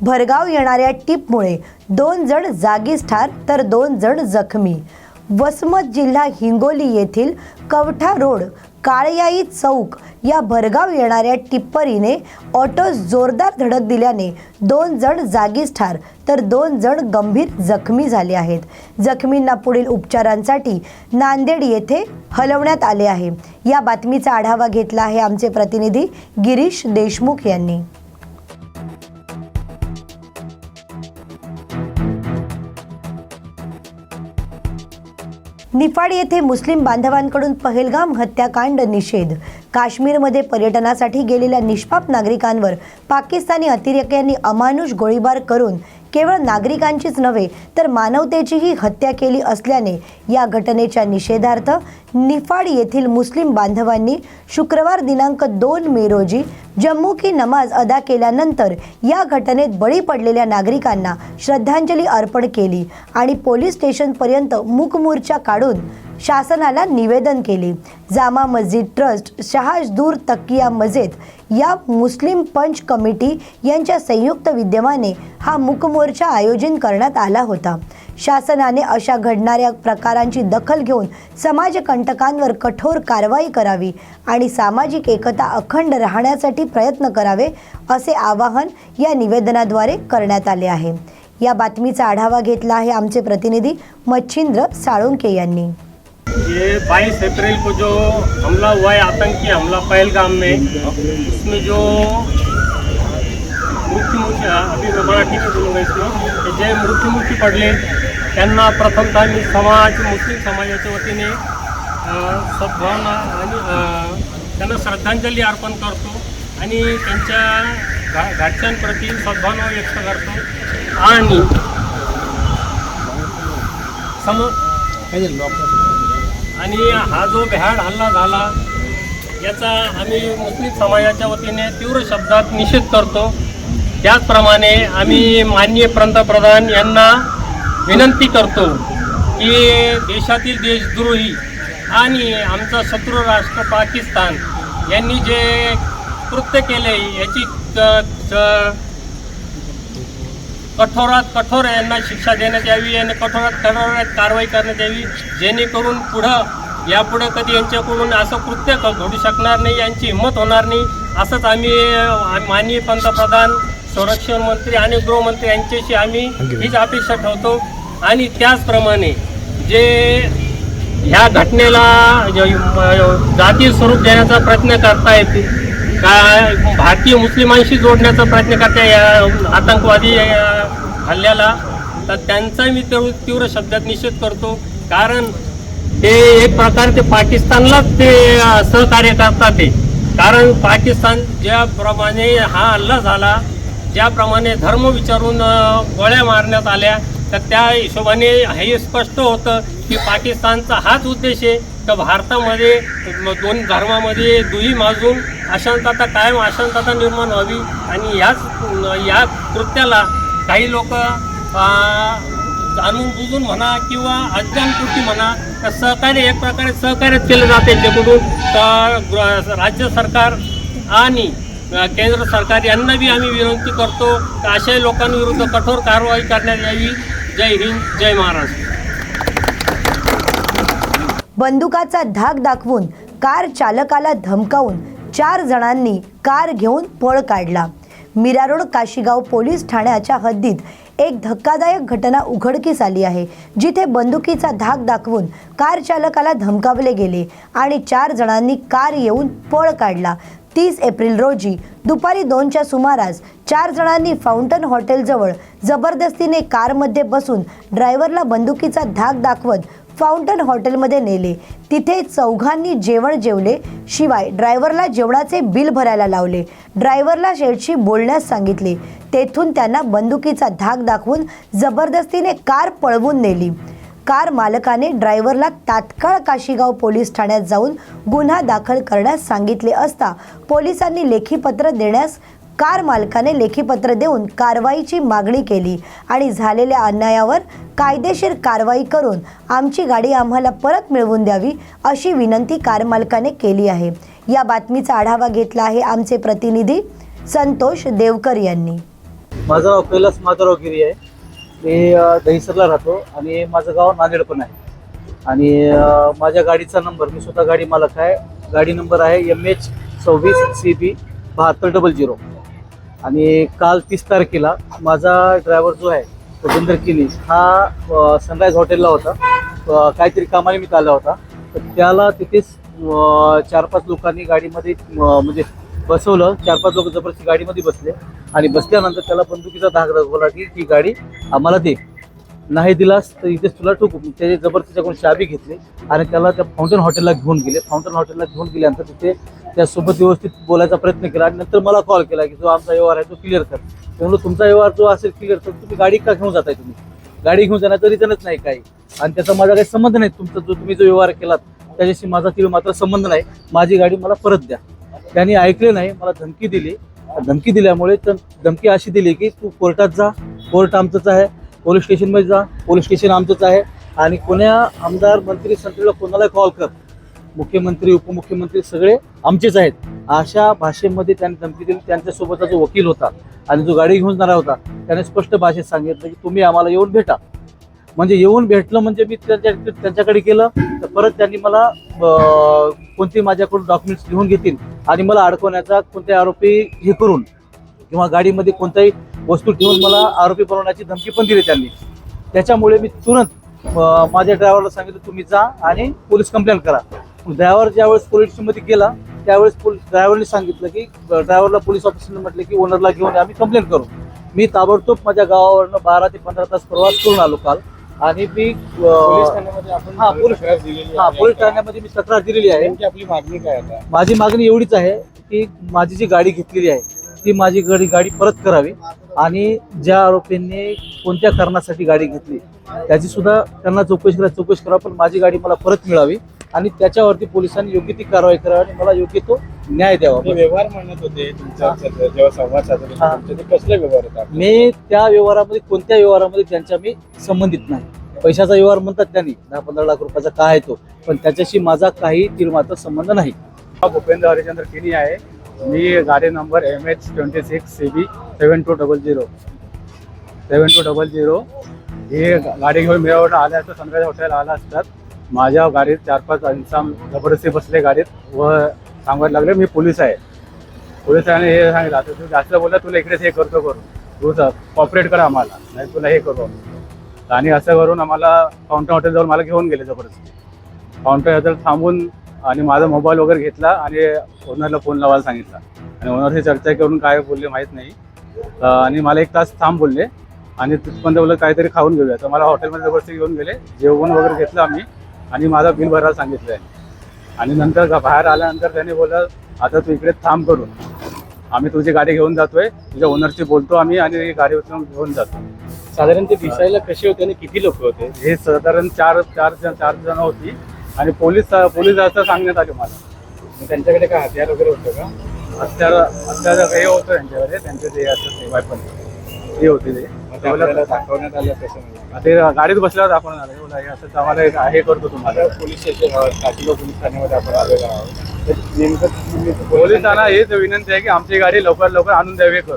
भरगाव येणाऱ्या टीपमुळे दोन जण जागीच ठार तर दोन जण जखमी. वसमत जिल्हा हिंगोली येथील कवठा रोड काळयाई चौक या भरगाव येणाऱ्या टिप्परीने ऑटो जोरदार धडक दिल्याने दोन जण जागीच ठार तर दोन जण गंभीर जखमी झाले आहेत. जखमींना पुढील उपचारांसाठी नांदेड येथे हलवण्यात आले आहे. या बातमीचा आढावा घेतला आहे आमचे प्रतिनिधी गिरीश देशमुख यांनी. निफाड येथे मुस्लिम बांधवांकडून पहलगाम हत्याकांड निषेध काश्मीरमध्ये पर्यटनासाठी गेलेल्या निष्पाप नागरिकांवर पाकिस्तानी अतिरेक्यांनी अमानुष गोळीबार करून केवळ नागरिकांचीच नव्हे तर मानवतेचीही हत्या केली असल्याने या घटनेच्या निषेधार्थ निफाड येथील मुस्लिम बांधवांनी शुक्रवार दिनांक दोन मे रोजी जम्मू की नमाज अदा केल्यानंतर या घटनेत बळी पडलेल्या नागरिकांना श्रद्धांजली अर्पण केली आणि पोलीस स्टेशनपर्यंत मूकमोर्चा काढून शासनाला निवेदन केले. जामा मस्जिद ट्रस्ट शहाजदूर तकिया मजेद या मुस्लिम पंच कमिटी यांच्या संयुक्त विद्यमाने हा मुकमोर्चा आयोजन करण्यात आला होता. शासनाने अशा घडणाऱ्या प्रकारांची दखल घेऊन समाजकंटकांवर कठोर कारवाई करावी आणि सामाजिक एकता अखंड राहण्यासाठी प्रयत्न करावे असे आवाहन या निवेदनाद्वारे करण्यात आले आहे. या बातमीचा आढावा घेतला आहे आमचे प्रतिनिधी मच्छिंद्र साळुंके यांनी. ये 22 अप्रैल को जो हमला हुआ है आतंकी हमला पहलगाम में उसमें जो मृत्युमुखी अभी मैं मराठी में बोलूँगा इसमें जे मृत्युमुखी पडले त्यांना प्रथमतः मी समाज मुस्लिम समाजाच्या वतीने सद्भावना आणि त्यांना श्रद्धांजली अर्पण करतो आणि त्यांच्या घा घाटच्यांप्रती सद्भावना व्यक्त करतो. आणि सम आणि हा जो भ्याड हल्ला झाला याचा आम्ही मुस्लिम समाजाच्या वतीने तीव्र शब्दात निषेध करतो. त्याचप्रमाणे आम्ही माननीय पंतप्रधान यांना विनंती करतो की देशातील देशद्रोही आणि आमचा शत्रू राष्ट्र पाकिस्तान यांनी जे कृत्य केले याची कठोरात कठोर यांना शिक्षा देण्यात यावी आणि कठोरात कठोरात कारवाई करण्यात यावी जेणेकरून पुढं यापुढं कधी यांच्याकडून असं कृत्य क- घडू शकणार नाही यांची हिंमत होणार नाही असंच आम्ही माननीय पंतप्रधान संरक्षण मंत्री आणि गृहमंत्री यांच्याशी आम्ही हीच अपेक्षा ठेवतो. आणि त्याचप्रमाणे जे ह्या घटनेला ज- म- जातीय स्वरूप देण्याचा प्रयत्न करतायत का भारतीय मुस्लिमांशी जोडण्याचा प्रयत्न करते या आतंकवादी हल्ल्याला तर त्यांचा मी तीव्र तीव्र शब्दात निषेध करतो. कारण ते एक प्रकार ते पाकिस्तानलाच ते सहकार्य करतात ते. कारण पाकिस्तान ज्याप्रमाणे हा हल्ला झाला ज्याप्रमाणे धर्म विचारून गोळ्या मारण्यात आल्या तर त्या हिशोबाने हे स्पष्ट होतं की पाकिस्तानचा हाच उद्देश आहे तर भारतामध्ये दोन धर्मामध्ये दुही माजून अशांतता कायम अशांतता निर्माण व्हावी? आणि याच या कृत्याला काही लोक जाणून बुजून म्हणा किंवा अज्ञानकृती म्हणा तर सहकार्य एक प्रकारे सहकार्यच केलं जाते त्याकडून तर राज्य सरकार आणि केंद्र सरकार यांना बी आम्ही विनंती करतो की अशा लोकांविरुद्ध कठोर कारवाई करण्यात यावी. जय हिंद जय महाराष्ट्र. बंदुकाचा धाक दाखवून कार चालकाला धमकावून चार जणांनी कार घेऊन पळ काढला. मिरारोड काशीगाव पोलीस ठाण्याच्या हद्दीत एक धक्कादायक घटना उघडकीस आली आहे जिथे बंदुकीचा धाक दाखवून कार चालकाला धमकावले गेले आणि चार जणांनी कार येऊन पळ काढला. तीस एप्रिल रोजी दुपारी दोनच्या सुमारास चार जणांनी फाउंटन हॉटेलजवळ जबरदस्तीने कारमध्ये बसून ड्रायव्हरला बंदुकीचा धाक दाखवत फाउंटन हॉटेलमध्ये नेले. तिथे चौघांनी जेवण जेवले. शिवाय ड्रायव्हरला जेवणाचे बिल भरायला लावले. ड्रायव्हरला शेठशी बोलण्यास सांगितले. तेथून त्यांना बंदुकीचा धाक दाखवून जबरदस्तीने कार पळवून नेली. कार मालकाने ड्रायव्हरला तात्काळ काशीगाव पोलीस ठाण्यात जाऊन गुन्हा दाखल करण्यास सांगितले असता पोलिसांनी लेखीपत्र देण्यास कार मालकाने लेखीपत्र देऊन कारवाईची मागणी केली आणि झालेल्या अन्यायावर कायदेशीर कारवाई करून आमची गाडी आम्हाला परत मिळवून द्यावी अशी विनंती कार मालकाने केली आहे. या बातमीचा आढावा घेतला आहे आमचे प्रतिनिधी संतोष देवकर यांनी. माझं नाव कैलास माधवराव गिरी आहे. मी दहिसरला राहतो आणि माझं गाव नांदेड पण आहे. आणि माझ्या गाडीचा नंबर मी स्वतः गाडी मालक आहे. गाडी नंबर आहे एम एच सव्वीस सी बी बहात्तर डबल झिरो. आणि काल तीस तारखेला माझा ड्रायव्हर जो आहे रवींद्र किनी हा सनराईज हॉटेलला होता. काहीतरी काहीतरी कामानिमित्त आला होता. तर त्याला तिथेच चार पाच लोकांनी गाडीमध्ये म्हणजे बसवलं. चार पाच लोक जबरदस्ती गाडीमध्ये बसले. आणि बसल्यानंतर त्याला बंदुकीचा धाक दाखवला की ती गाडी आम्हाला दे. नाही दिलास तर इथेच तुला ठोकू. त्याचे जबरदस्तीच्याकडून चाबी घेतली आणि त्याला त्या फाउंटन हॉटेलला घेऊन गेले. फाउंटन हॉटेलला घेऊन गेल्यानंतर तिथे त्यासोबत व्यवस्थित बोलायचा प्रयत्न केला आणि नंतर मला कॉल केला की जो आमचा व्यवहार आहे तो क्लिअर कर. म्हणून तुमचा व्यवहार जो असेल क्लिअर तर तुम्ही गाडी का घेऊन जाताय तुम्ही? गाडी घेऊन जाण्याचं रिझनच नाही काही. आणि त्याचा माझा काही संबंध नाही. तुमचा जो तुम्ही जो व्यवहार केलात त्याच्याशी माझा तिला मात्र संबंध नाही. माझी गाडी मला परत द्या. त्यांनी ऐकले नाही. मला धमकी दिली. धमकी दिल्यामुळे तर धमकी अशी दिली की तू कोर्टात जा. कोर्ट आमचंच आहे. पोलीस स्टेशनमध्ये जा पोलीस स्टेशन आमचंच आहे. आणि कोण्या आमदार मंत्री संत्रीला कोणाला कॉल कर. मुख्यमंत्री उपमुख्यमंत्री सगळे आमचेच आहेत. अशा भाषेमध्ये त्यांनी धमकी दिली. त्यांच्यासोबतचा जो वकील होता आणि जो गाडी घेऊन जाणार होता त्याने स्पष्ट भाषेत सांगितलं की तुम्ही आम्हाला येऊन भेटा. म्हणजे येऊन भेटलं म्हणजे मी त्यांच्या त्यांच्याकडे केलं. तर परत त्यांनी मला कोणती माझ्याकडून डॉक्युमेंट्स लिहून घेतील आणि मला अडकवण्याचा कोणते आरोपी हे करून किंवा गाडीमध्ये कोणत्याही वस्तू ठेवून मला आरोपी बनवण्याची धमकी पण दिली त्यांनी. त्याच्यामुळे मी तुरंत माझ्या ड्रायव्हरला सांगितलं तुम्ही जा आणि पोलीस कंप्लेंट करा. ड्रायव्हर ज्यावेळेस पोलीस स्टेशनमध्ये गेला त्यावेळेस पोलीस ड्रायव्हरने सांगितलं की ड्रायव्हरला पोलीस ऑफिसरने म्हटलं की ओनरला घेऊन आम्ही कंप्लेंट करू. मी ताबडतोब माझ्या गावावरनं बारा ते पंधरा तास प्रवास करून आलो काल आणि मी हा पोलीस हा पोलीस ठाण्यामध्ये मी तक्रार दिलेली आहे. आपली मागणी काय माझी मागणी एवढीच आहे की माझी जी गाडी घेतलेली आहे ती माझी गाडी गाडी परत करावी आणि ज्या आरोपींनी कोणत्या कारणासाठी गाडी घेतली त्याची सुद्धा त्यांना चौकशी करा चौकशी करा पण माझी गाडी मला परत मिळावी आणि त्याच्यावरती पोलिसांनी योग्य ती कारवाई करावी आणि मला योग्य तो न्याय द्यावा. व्यवहार म्हणत होते जेव्हा संवाद कसले व्यवहार होता मी त्या व्यवहारामध्ये कोणत्या व्यवहारामध्ये त्यांच्या मी संबंधित नाही. पैशाचा व्यवहार म्हणतात त्यांनी दहा पंधरा लाख रुपयाचा काय तो पण त्याच्याशी माझा काही तिरमात्र संबंध नाही. भूपेंद्र हरिचंद्र किनी आहे. मी गाडी number M H twenty six C B seven two double zero seven two double zero ही गाडी घेऊन मिळवणं आल्या असतं सनराईज हॉटेल आला असतात माझ्या गाडीत चार पाच इन्सान जबरदस्ती बसले गाडीत व सांगायला लागले मी पोलीस आहे. पोलिसांनी हे सांगितलं तू जास्त बोलला तुला इकडेच हे करतो करू तू कॉपरेट कर आम्हाला नाही तुला हे करू आम्ही. आणि असं करून आम्हाला फाउंटन हॉटेल जाऊन मला घेऊन गेले जबरदस्ती. फाउंटन हॉटेल थांबून आणि माझा मोबाईल वगैरे घेतला आणि ओनरला फोन लावायला सांगितला. आणि ओनरशी चर्चा करून काय बोलले माहीत नाही. आणि मला एक तास थांब बोलले. आणि तिथपर्यंत बोललं काहीतरी खाऊन घेऊया. तर मला हॉटेलमध्ये जबरदस्ती घेऊन गेले. जेवण वगैरे घेतलं आम्ही. आणि माझा बिल भरायला सांगितलं आहे आणि नंतर बाहेर आल्यानंतर त्याने बोललं आता तू इकडे थांब करून. आम्ही तुझी गाडी घेऊन जातोय. तुझ्या ओनरशी बोलतो आम्ही आणि गाडी उचलून घेऊन जातो. साधारण ते दिसायला कसे होते आणि किती लोक होते? हे साधारण चार चार जण चार जण होती. आणि पोलीस पोलीस असं सांगण्यात आले मला. त्यांच्याकडे काय हत्यार वगैरे होतं का? हत्यार हत्यार हे होतं त्यांच्याकडे. त्यांचे ते असं वायपन हे होते ते. ते दाखवण्यात आलं कसं ते गाडीत बसल्यावर आपण आले. बोला, हे असं आम्हाला हे- करतो तुम्हाला. पोलीस स्टेशन पोलीस ठाण्यामध्ये आपण आलेलो आहोत. नेमकं पोलिसांना हेच विनंती आहे की आमची गाडी लवकर लवकर आणून द्यावी करू.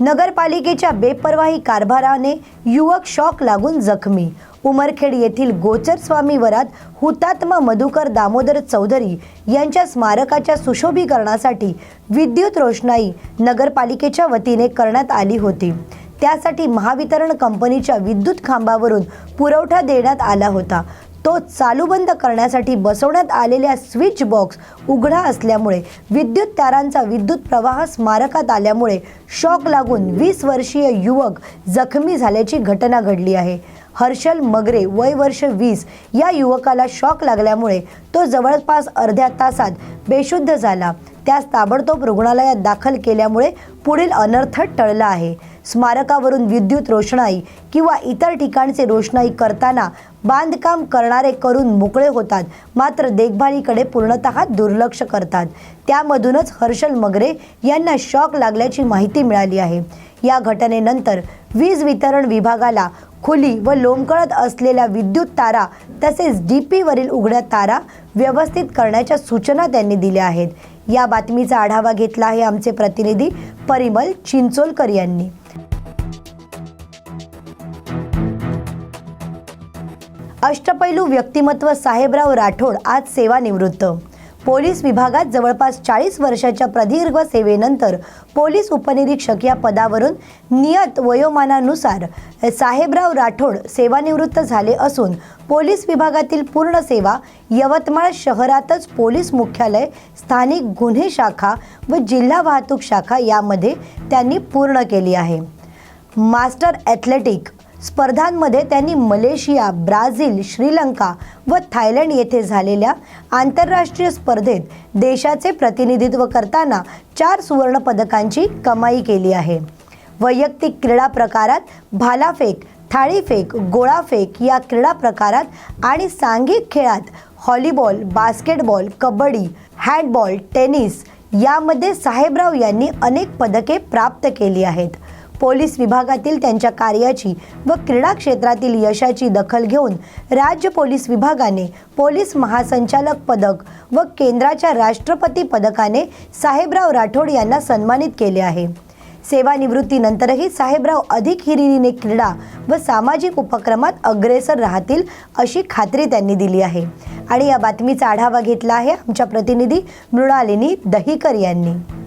नगरपालिकेच्या बेपर्वाही कारभाराने युवक शॉक लागून जखमी. उमरखेड येथील गोचर स्वामी वरात हुतात्मा मधुकर दामोदर चौधरी यांच्या स्मारकाच्या सुशोभीकरणासाठी विद्युत रोषणाई नगरपालिकेच्या वतीने करण्यात आली होती. त्यासाठी महावितरण कंपनीच्या विद्युत खांबावरून पुरवठा देण्यात आला होता. तो चालू बंद करण्यासाठी बसवण्यात आलेल्या स्विच बॉक्स उघडा असल्यामुळे विद्युत तारांचा विद्युत प्रवाह स्मारकात आल्यामुळे शॉक लागून वीस वर्षीय युवक जखमी झाल्याची घटना घडली आहे. हर्षल मगरे वय वर्ष वीस. या युवकाला शॉक लागल्यामुळे तो जवळपास अर्ध्या तासात बेशुद्ध झाला. त्यास ताबडतोब रुग्णालयात दाखल केल्यामुळे पुढील अनर्थ टळला आहे. स्मारकावरून विद्युत रोषणाई किंवा इतर ठिकाणचे रोषणाई करताना बांधकाम करणारे करून मोकळे होतात मात्र देखभालीकडे पूर्णतः दुर्लक्ष करतात. त्यामधूनच हर्षल मगरे यांना शॉक लागल्याची माहिती मिळाली आहे. या घटनेनंतर वीज वितरण विभागाला खुली व लोंबकळत असलेल्या विद्युत तारा तसेच डी पीवरील उघड्या तारा व्यवस्थित करण्याच्या सूचना त्यांनी दिल्या आहेत. या बातमीचा आढावा घेतला आहे आमचे प्रतिनिधी परिमल चिंचोलकर यांनी. अष्टपैलू व्यक्तिमत्व साहेबराव राठोड आज सेवानिवृत्त. पोलीस विभागात जवळपास चाळीस वर्षाच्या प्रदीर्घ सेवेनंतर पोलीस उपनिरीक्षक या पदावरून नियत वयोमानानुसार साहेबराव राठोड सेवानिवृत्त झाले असून पोलीस विभागातील पूर्ण सेवा यवतमाळ शहरातच पोलीस मुख्यालय स्थानिक गुन्हे शाखा व जिल्हा वाहतूक शाखा यामध्ये त्यांनी पूर्ण केली आहे. मास्टर ॲथलेटिक स्पर्धांमध्ये त्यांनी मलेशिया ब्राझील श्रीलंका व थायलंड येथे झालेल्या आंतरराष्ट्रीय स्पर्धेत देशाचे प्रतिनिधित्व करताना चार सुवर्णपदकांची कमाई केली आहे. वैयक्तिक क्रीडा प्रकारात भालाफेक थाळीफेक गोळाफेक या क्रीडा प्रकारात आणि सांघिक खेळात volleyball basketball kabaddi handball tennis यामध्ये साहेबराव यांनी अनेक पदके प्राप्त केली आहेत. पोलीस विभागातील त्यांच्या कार्याची व क्रीडा क्षेत्रातील यशाची दखल घेऊन राज्य पोलीस विभागाने पोलीस महासंचालक पदक व केंद्राच्या राष्ट्रपती पदकाने साहेबराव राठोड यांना सन्मानित केले आहे. सेवानिवृत्तीनंतरही साहेबराव अधिक हिरिरीने क्रीडा व सामाजिक उपक्रमात अग्रेसर राहतील अशी खात्री त्यांनी दिली आहे. आणि या बातमीचा आढावा घेतला आहे आमच्या प्रतिनिधी मृणालिनी दहीकर यांनी.